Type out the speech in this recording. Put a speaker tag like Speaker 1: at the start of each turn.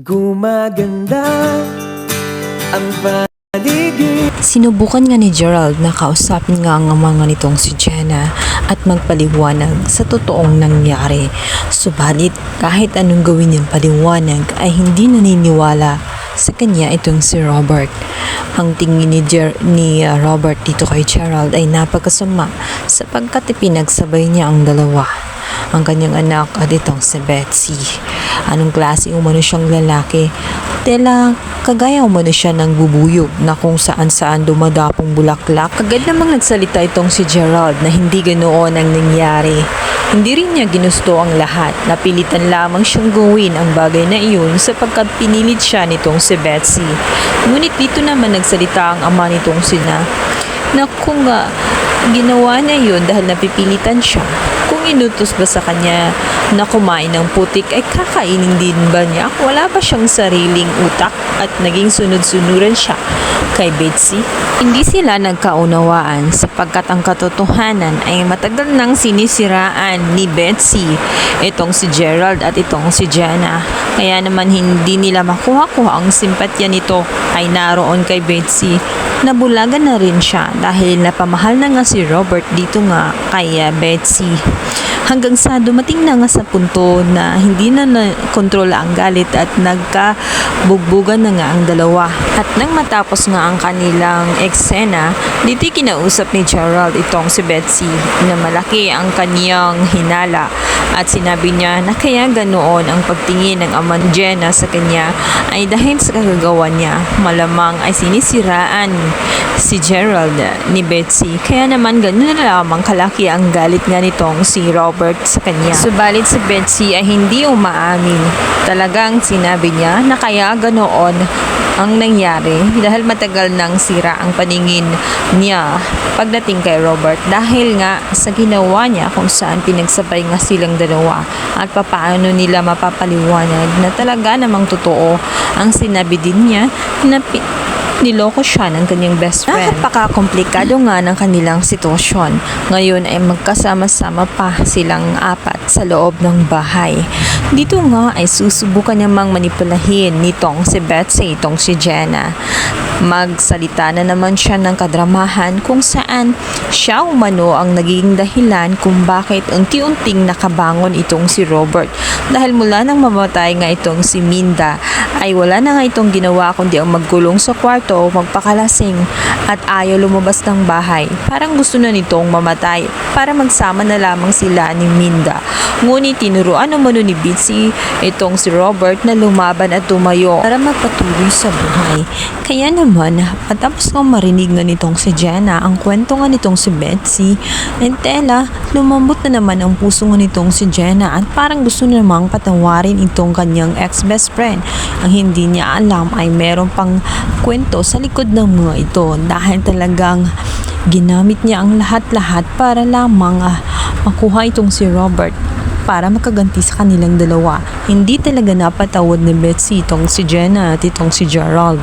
Speaker 1: Gumaganda ang paligid
Speaker 2: Sinubukan nga ni Gerald na kausapin nga ang mga nitong si Jenna at magpaliwanag sa totoong nangyari. Subalit kahit anong gawin niyang paliwanag ay hindi naniniwala sa kanya itong si Robert. Ang tingin ni, Ger- ni uh, Robert dito kay Gerald ay napakasama sapagkat ipinagsabay niya ang dalawa ang kanyang anak at itong si Betsy. Anong klase umano siyang lalaki? Tela, kagaya umano siya ng bubuyog na kung saan saan dumadapong bulaklak. Agad namang nagsalita itong si Gerald na hindi ganoon ang nangyari. Hindi rin niya ginusto ang lahat. Napilitan lamang siyang gawin ang bagay na iyon sapagkat pinilit siya nitong si Betsy. Ngunit dito naman nagsalita ang ama nitong sina na kung ah, ginawa niya yun dahil napipilitan siya, kung inutos ba sa kanya na kumain ng putik ay kakainin din ba niya? Wala ba siyang sariling utak at naging sunod-sunuran siya kay Betsy? Hindi sila nagkaunawaan sapagkat ang katotohanan ay matagal nang sinisiraan ni Betsy itong si Gerald at itong si Jana. Kaya naman hindi nila makuha-kuha ang simpatya nito ay naroon kay Betsy. Nabulagan na rin siya dahil napamahal na nga si Robert dito nga kay uh, Betsy. Hanggang sa dumating na nga sa punto na hindi na na-kontrol ang galit at nagkabugbugan na nga ang dalawa. At nang matapos nga ang kanilang eksena, dito kinausap ni Gerald itong si Betsy na malaki ang kaniyang hinala. At sinabi niya na kaya ganoon ang pagtingin ng ama Jenna sa kanya ay dahil sa kagagawa niya malamang ay sinisiraan si Gerald ni Betsy. Kaya naman ganun na lamang kalaki ang galit nga nitong si Robert sa kanya. Subalit si Betsy ay hindi umaamin talagang sinabi niya na kaya ganoon ang nangyari dahil matagal nang sira ang paningin niya pagdating kay Robert dahil nga sa ginawa niya kung saan pinagsabay nga silang dalawa at papaano nila mapapaliwanag na talaga namang totoo ang sinabi din niya na niloko siya ng kanyang best friend. Napaka-komplikado nga ng kanilang sitwasyon. Ngayon ay magkasama-sama pa silang apat sa loob ng bahay. Dito nga ay susubukan namang manipulahin nitong si Betsy, itong si Jenna. Magsalita na naman siya ng kadramahan kung saan siya umano ang naging dahilan kung bakit unti-unting nakabangon itong si Robert. Dahil mula nang mamatay nga itong si Minda ay wala na nga itong ginawa kundi ang magkulong sa kwarto, magpakalasing at ayaw lumabas ng bahay. Parang gusto na nitong mamatay para magsama na lamang sila ni Minda. Ngunit tinuruan naman ni Bitsy itong si Robert na lumaban at tumayo para magpatuloy sa buhay. Kaya naman, matapos nga marinig nga nitong si Jenna ang kwento nga nitong si Betsy, and tela, lumambot na naman ang puso nga nitong si Jenna at parang gusto namang patawarin itong kanyang ex-best friend. Ang hindi niya alam ay meron pang kwento sa likod ng mga ito dahil talagang ginamit niya ang lahat-lahat para lamang ah, makuha itong si Robert para makaganti sa kanilang dalawa. Hindi talaga napatawad ni Betsy itong si Jenna at itong si Gerald.